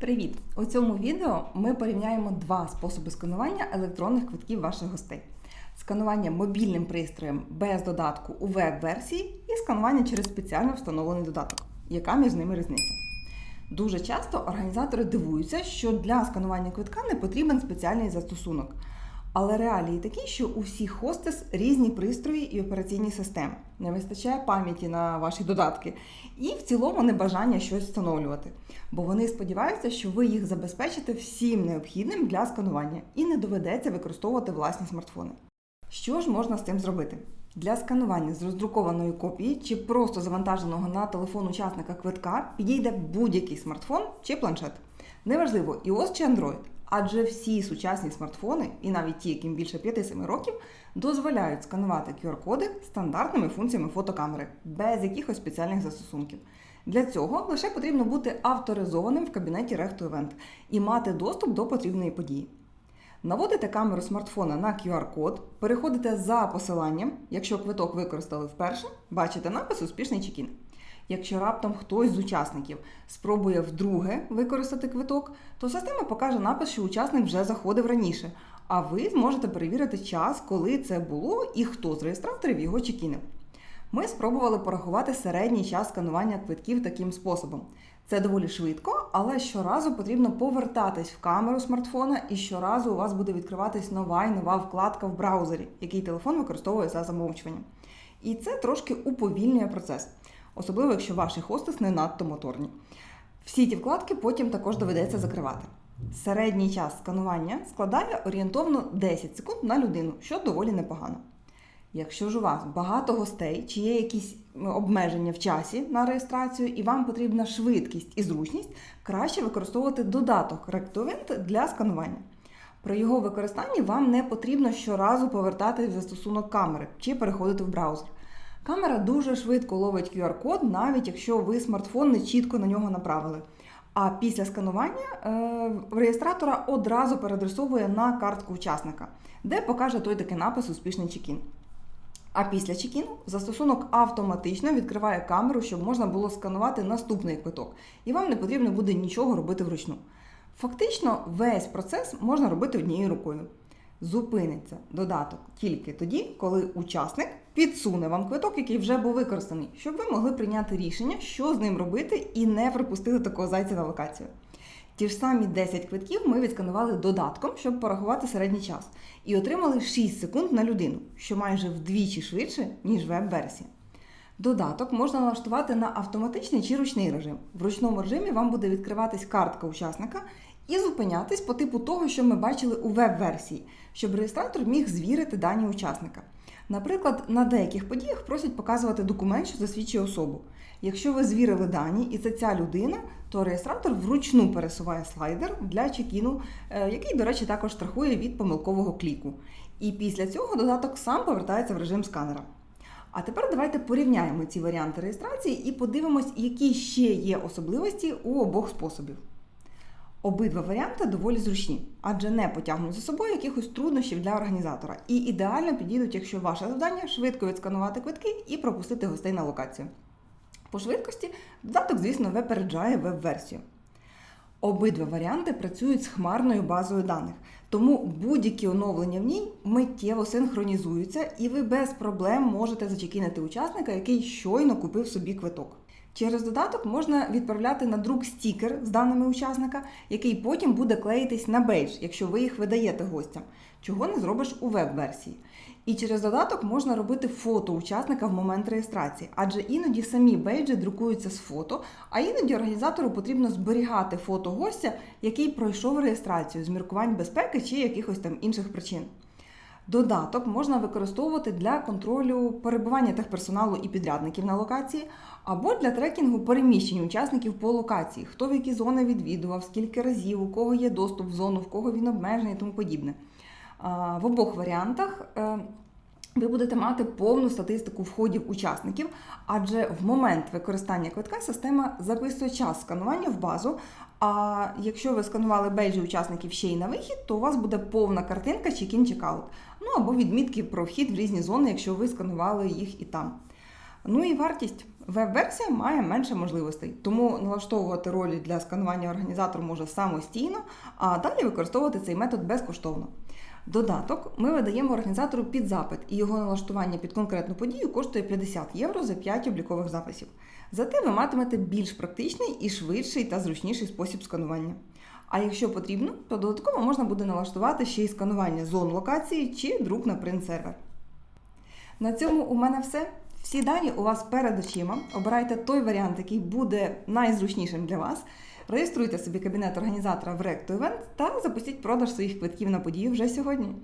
Привіт! У цьому відео ми порівняємо два способи сканування електронних квитків ваших гостей: сканування мобільним пристроєм без додатку у веб-версії і сканування через спеціально встановлений додаток. Яка між ними різниця? Дуже часто організатори дивуються, що для сканування квитка не потрібен спеціальний застосунок. Але реалії такі, що у всіх хостес різні пристрої і операційні системи. Не вистачає пам'яті на ваші додатки, і в цілому небажання щось встановлювати. Бо вони сподіваються, що ви їх забезпечите всім необхідним для сканування і не доведеться використовувати власні смартфони. Що ж можна з цим зробити? Для сканування з роздрукованої копії чи просто завантаженого на телефон учасника квитка підійде будь-який смартфон чи планшет. Неважливо, iOS чи Android, адже всі сучасні смартфони, і навіть ті, яким більше 5-7 років, дозволяють сканувати QR-коди стандартними функціями фотокамери, без якихось спеціальних застосунків. Для цього лише потрібно бути авторизованим в кабінеті Rect2Event і мати доступ до потрібної події. Наводите камеру смартфона на QR-код, переходите за посиланням, якщо квиток використали вперше, бачите напис Успішний чекін. Якщо раптом хтось з учасників спробує вдруге використати квиток, то система покаже напис, що учасник вже заходив раніше, а ви зможете перевірити час, коли це було і хто з реєстраторів його чекінив. Ми спробували порахувати середній час сканування квитків таким способом. Це доволі швидко, але щоразу потрібно повертатись в камеру смартфона, і щоразу у вас буде відкриватись нова і нова вкладка в браузері, який телефон використовує за замовчуванням. І це трошки уповільнює процес, особливо якщо ваші хостес не надто моторні. Всі ті вкладки потім також доведеться закривати. Середній час сканування складає орієнтовно 10 секунд на людину, що доволі непогано. Якщо ж у вас багато гостей, чи є якісь обмеження в часі на реєстрацію, і вам потрібна швидкість і зручність, краще використовувати додаток Rectovent для сканування. При його використанні вам не потрібно щоразу повертатись в застосунок камери чи переходити в браузер. Камера дуже швидко ловить QR-код, навіть якщо ви смартфон не чітко на нього направили. А після сканування е, реєстратора одразу переадресовує на картку учасника, де покаже той такий напис Успішний чекін. А після чекіну застосунок автоматично відкриває камеру, щоб можна було сканувати наступний квиток, і вам не потрібно буде нічого робити вручну. Фактично, весь процес можна робити однією рукою. Зупиниться додаток тільки тоді, коли учасник підсуне вам квиток, який вже був використаний, щоб ви могли прийняти рішення, що з ним робити, і не припустити такого зайця на локацію. Ті ж самі 10 квитків ми відсканували додатком, щоб порахувати середній час, і отримали 6 секунд на людину, що майже вдвічі швидше, ніж веб-версія. Додаток можна налаштувати на автоматичний чи ручний режим. В ручному режимі вам буде відкриватись картка учасника і зупинятись по типу того, що ми бачили у веб-версії, щоб реєстратор міг звірити дані учасника. Наприклад, на деяких подіях просять показувати документ, що засвідчує особу. Якщо ви звірили дані і це ця людина, то реєстратор вручну пересуває слайдер для чекіну, е, який, до речі, також страхує від помилкового кліку. І після цього додаток сам повертається в режим сканера. А тепер давайте порівняємо ці варіанти реєстрації і подивимось, які ще є особливості у обох способів. Обидва варіанти доволі зручні, адже не потягнуть за собою якихось труднощів для організатора і ідеально підійдуть, якщо ваше завдання швидко відсканувати квитки і пропустити гостей на локацію. По швидкості додаток, звісно, випереджає веб-версію. Обидва варіанти працюють з хмарною базою даних, тому будь-які оновлення в ній миттєво синхронізуються, і ви без проблем можете зачекінити учасника, який щойно купив собі квиток. Через додаток можна відправляти на друк стікер з даними учасника, який потім буде клеїтись на бейдж, якщо ви їх видаєте гостям, чого не зробиш у веб-версії. І через додаток можна робити фото учасника в момент реєстрації, адже іноді самі бейджі друкуються з фото, а іноді організатору потрібно зберігати фото гостя, який пройшов реєстрацію з міркувань безпеки чи якихось там інших причин. Додаток можна використовувати для контролю перебування техперсоналу і підрядників на локації, або для трекінгу переміщень учасників по локації, хто в які зони відвідував, скільки разів, у кого є доступ в зону, в кого він обмежений і тому подібне. В обох варіантах е, ви будете мати повну статистику входів учасників, адже в момент використання квитка система записує час сканування в базу. А якщо ви сканували бейджі учасників ще й на вихід, то у вас буде повна картинка check-in, check-out. Ну або відмітки про вхід в різні зони, якщо ви сканували їх і там. Ну і вартість. Веб-версія має менше можливостей, тому налаштовувати ролі для сканування організатор може самостійно, а далі використовувати цей метод безкоштовно. Додаток ми видаємо організатору під запит, і його налаштування під конкретну подію коштує 50 євро за 5 облікових записів. Зате ви матимете більш практичний і швидший та зручніший спосіб сканування. А якщо потрібно, то додатково можна буде налаштувати ще й сканування зон локації чи друк на принт-сервер. На цьому у мене все. Всі дані у вас перед очима. Обирайте той варіант, який буде найзручнішим для вас. Реєструйте собі кабінет організатора в Recto Event та запустіть продаж своїх квитків на події вже сьогодні.